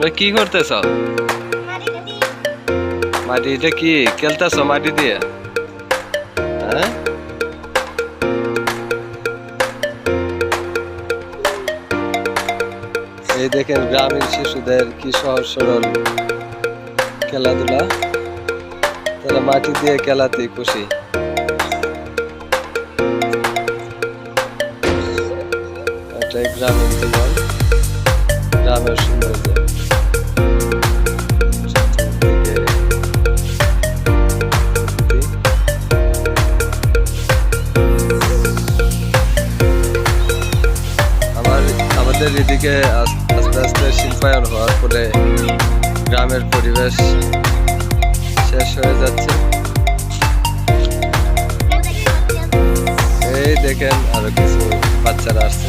তোমরা কি করতেছ? মাটিটা কি খেলতেছ মাটি দিয়ে হ্যাঁ? এই দেখেন গ্রামীণ শিশুদের কি সহজ সরল খেলাধুলা। তারা মাটি দিয়ে খেলাতেই খুশি। গ্রামীণ জীবন। আমাদের এদিকে আস্তে আস্তে শিল্পায়ন হওয়ার ফলে গ্রামের পরিবেশ শেষ হয়ে যাচ্ছে। এই দেখেন আরও কিছু বাচ্চারা আসছে।